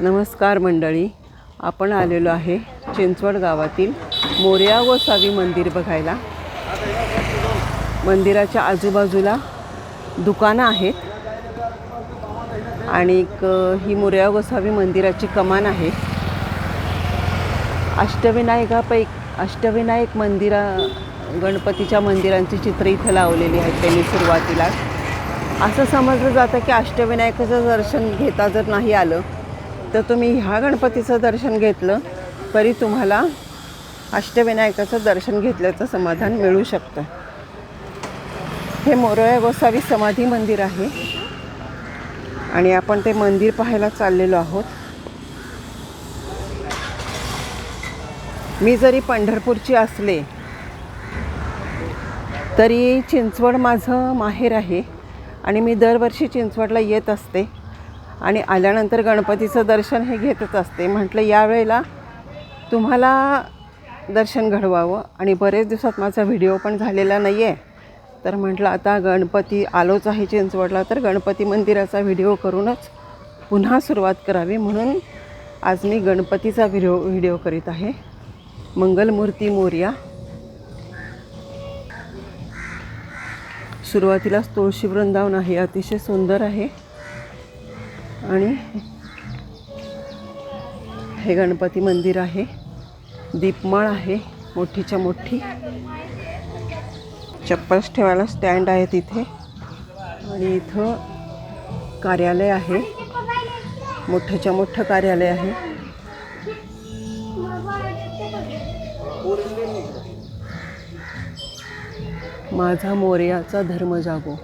नमस्कार मंडळी आपण आलेलो आहे चिंचवड गावातील मोर्या गोसावी मंदिर बघायला. मंदिराच्या आजूबाजूला दुकानं आहेत आणि ही मोर्या गोसावी मंदिराची कमान आहे. अष्टविनायकापैकी अष्टविनायक मंदिरा गणपतीच्या मंदिरांची चित्र इथं लावलेली आहेत त्यांनी सुरुवातीला. असं समजलं जातं की अष्टविनायकाचं दर्शन घेता जर नाही आलं तर तुम्ही ह्या गणपतीचं दर्शन घेतलं तरी तुम्हाला अष्टविनायकाचं दर्शन घेतल्याचं समाधान मिळू शकतं. हे मोरया गोसावी समाधी मंदिर आहे. आणि आपण ते मंदिर पाहायला चाललेलो आहोत. मी जरी पंढरपूरची असले तरी चिंचवड माझं माहेर आहे. आणि मी दरवर्षी चिंचवडला येत असते. आणि आल्यानंतर गणपतीचं दर्शन हे घेतच असते. म्हटलं यावेळेला तुम्हाला दर्शन घडवावं. आणि बरेच दिवसात माझा व्हिडिओ पण झालेला नाही आहे तर म्हटलं आता गणपती आलोच आहे चिंचवडला तर गणपती मंदिराचा व्हिडिओ करूनच पुन्हा सुरुवात करावी. म्हणून आज मी गणपतीचा व्हिडिओ व्हिडिओ करीत आहे. मंगलमूर्ती मोर्या. सुरुवातीलाच तुळशी वृंदावन आहे अतिशय सुंदर आहे. आणि हे गणपती मंदिर आहे. दीपमाळ आहे. मोठीच्या मोठी. चप्पल्स ठेवायला स्टँड आहे तिथे. आणि इथं कार्यालय आहे. मोठंच्या मोठं कार्यालय आहे. माझा मोर्याचा धर्म जागो.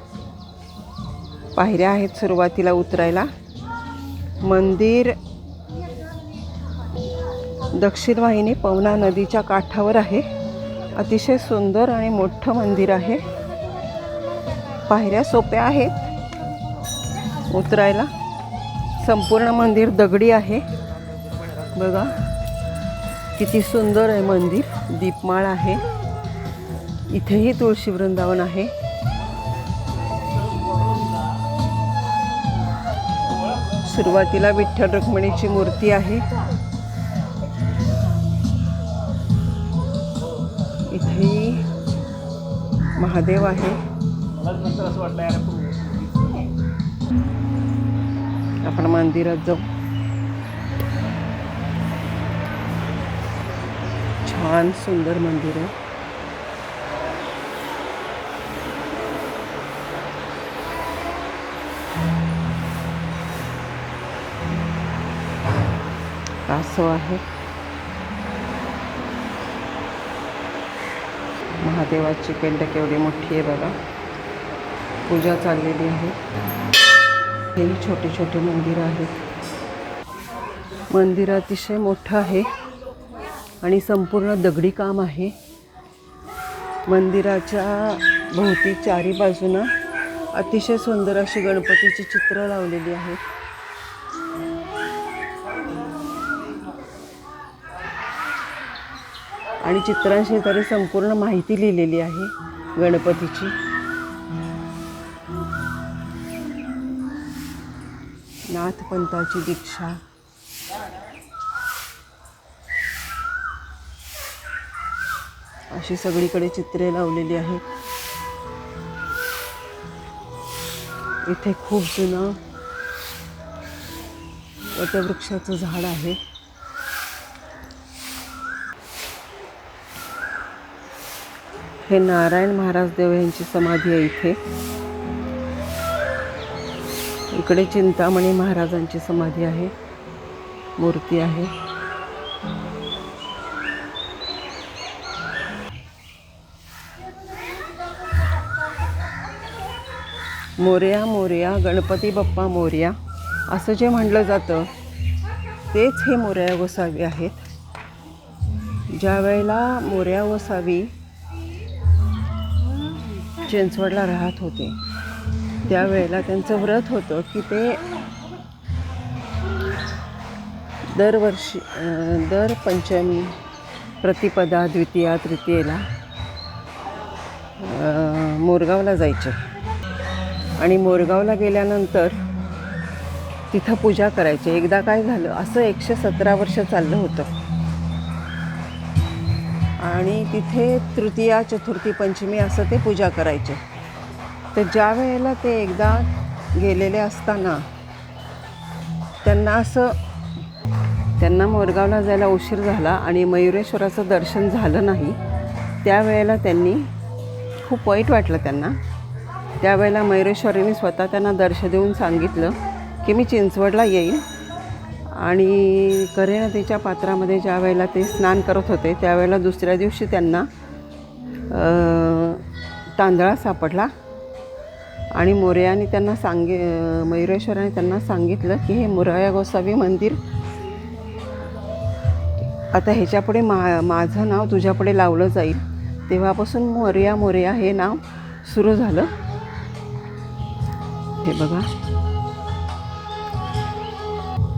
पायऱ्या आहेत सुरुवातीला उतरायला. मंदिर दक्षिण वाहिनी पवना नदीच्या काठावर आहे. अतिशय सुंदर आणि मोठं मंदिर आहे. पायऱ्या सोप्या आहेत. उतरायला संपूर्ण मंदिर दगडी आहे. बघा किती सुंदर आहे मंदिर. दीपमाळ आहे. इथेही तुळशी वृंदावन आहे. सुरुवातीला विठ्ठल रुक्मिणीची मूर्ती आहे. इथे महादेव आहे. आपण मंदिरात जाऊ. छान सुंदर मंदिर आहे. कासव आहे. महादेवाची पेंड केवढी मोठी आहे बघा. पूजा चाललेली आहे. हेही छोटे छोटे मंदिर आहेत. मंदिर अतिशय मोठं आहे आणि संपूर्ण दगडी काम आहे. मंदिराच्या भोवती चारी बाजूनं अतिशय सुंदर अशी गणपतीची चित्रं लावलेली आहेत आणि चित्रांशेजारी संपूर्ण माहिती लिहिलेली आहे गणपतीची. नाथपंथाची दीक्षा. अशी सगळीकडे चित्रे लावलेली आहेत. इथे खूप जुनं वटवृक्षाचं झाड आहे. हे नारायण महाराज देव यांची समाधी आहे इथे. इकडे चिंतामणी महाराजांची समाधी आहे. मूर्ती आहे. मोर्या मोरया गणपती बाप्पा मोरया. असं जे म्हटलं जातं तेच हे मोर्या गोसावी आहेत. ज्या वेळेला मोर्या गोसावी चिंचवडला राहत होते. त्यावेळेला त्यांचं व्रत होतं की ते दरवर्षी दर पंचमी प्रतिपदा द्वितीया तृतीयेला मोरगावला जायचे. आणि मोरगावला गेल्यानंतर तिथं पूजा करायची. एकदा काय झालं असं एकशे सतरा वर्ष चाललं होतं. आणि तिथे तृतीया चतुर्थी पंचमी असं ते पूजा करायचे. तर ज्या वेळेला ते एकदा गेलेले असताना त्यांना असं त्यांना मोरगावला जायला उशीर झाला आणि मयुरेश्वराचं दर्शन झालं नाही त्यावेळेला त्यांनी खूप वाईट वाटलं त्यांना. त्यावेळेला मयुरेश्वरीने स्वतः त्यांना दर्शन देऊन सांगितलं की मी चिंचवडला येईन. आणि करे नदीच्या पात्रामध्ये ज्या वेळेला ते स्नान करत होते त्यावेळेला दुसऱ्या दिवशी त्यांना तांदळा सापडला. आणि मोरयाने त्यांना सांगे मयुरेश्वराने त्यांना सांगितलं की हे मोरया गोसावी मंदिर आता ह्याच्यापुढे मा माझं नाव तुझ्यापुढे लावलं जाईल. तेव्हापासून मोरया मोरया हे नाव सुरू झालं. हे बघा.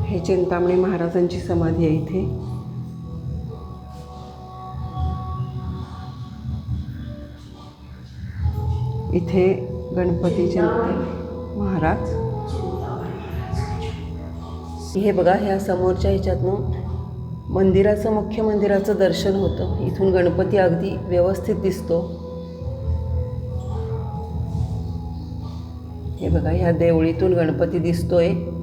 हे चिंतामणी महाराजांची समाधी आहे इथे. इथे गणपती चिंता महाराज. हे बघा ह्या समोरच्या ह्याच्यातनं मंदिराचं मुख्य मंदिराचं दर्शन होतं. इथून गणपती अगदी व्यवस्थित दिसतो. हे बघा ह्या देवळीतून गणपती दिसतोय.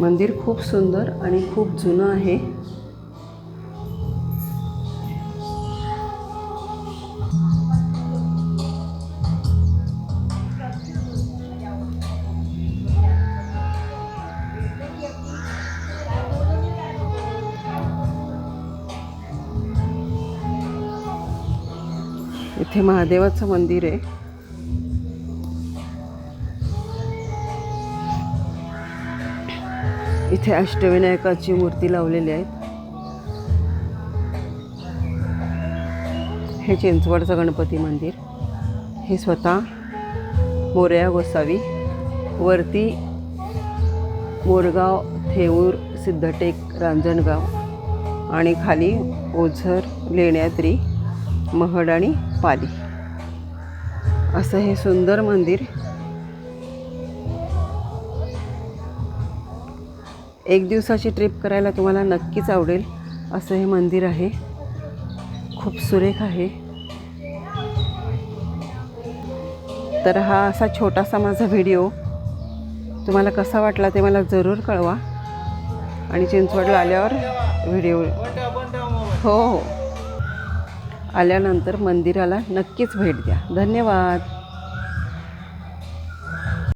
मंदिर खूप सुंदर आणि खूप जुनं आहे. इथे महादेवाचं मंदिर आहे. इथे अष्टविनायकाची मूर्ती लावलेली आहेत. हे चिंचवडचं गणपती मंदिर. हे स्वतः मोरया गोसावी वरती मोरगाव थेऊर सिद्धटेक रांजणगाव आणि खाली ओझर लेण्याद्री महड आणि पाली. असं हे सुंदर मंदिर एक दिवसाची ट्रिप करायला तुम्हाला नक्कीच आवडेल. असं हे मंदिर आहे. खूप सुरेख आहे. तर हा असा छोटासा माझा व्हिडिओ तुम्हाला कसा वाटला ते मला जरूर कळवा. आणि चिंचवडला आल्यावर व्हिडिओ हो हो. आल्यानंतर मंदिराला नक्कीच भेट द्या. धन्यवाद.